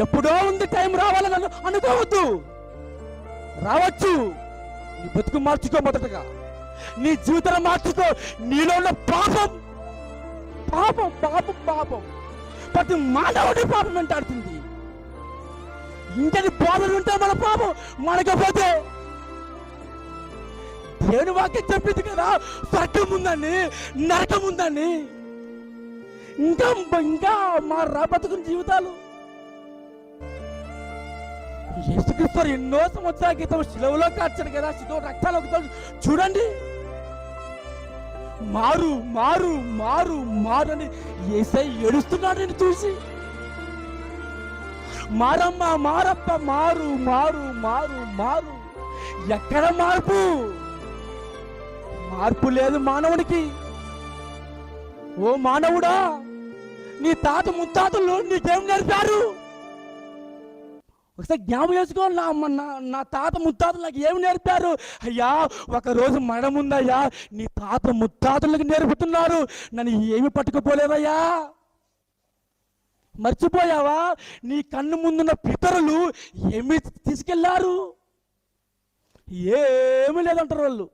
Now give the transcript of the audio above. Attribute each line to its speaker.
Speaker 1: ఎప్పుడో ఉంది టైం రావాలని అనుకోవద్దు. రావచ్చు. నీ బతుకు మార్చుకో మొదటగా. నీ జీవితాన్ని మార్చుకో. నీలో ఉన్న పాపం. పాపం పాపం పాపం. ప్రతి మానవుడి పాపం వెంటాడుతుంది ఇంకని బాధలు ఉంటే మన పాపం మనకపోతే. దేవుని వాక్యం చెప్పింది కదా స్వర్గం ఉందని నరకం ఉందని. ఇంకా ఇంకా మా రాబతుకున్న జీవితాలు యేసుక్రీస్తు ఎన్నో సంవత్సరాల క్రితం శిలవలో కాల్చాడు కదా శిలో రక్తాలు ఒక చూడండి. మారు మారు మారు మారు అని ఏసై ఏడుస్తున్నాడు నేను చూసి. మారమ్మ మారప్ప మారు మారు మారు మారు. ఎక్కడ మార్పు? మార్పు లేదు మానవునికి ఓ మానవుడా నీ తాత ముత్తాతలు నీకేం నేర్పారు ఒకసారి జ్ఞాపం చేసుకో నా నా నా తాత ముత్తాతలు నాకు ఏమి నేర్పారు? అయ్యా ఒక రోజు మరణం ఉందయ్యా నీ తాత ముత్తాతలకు నేర్పుతున్నారు. నన్ను ఏమి పట్టుకుపోలేదయ్యా మర్చిపోయావా? నీ కన్ను ముందున్న పితరులు ఏమి తీసుకెళ్ళారు? ఏమి లేదంటారు వాళ్ళు.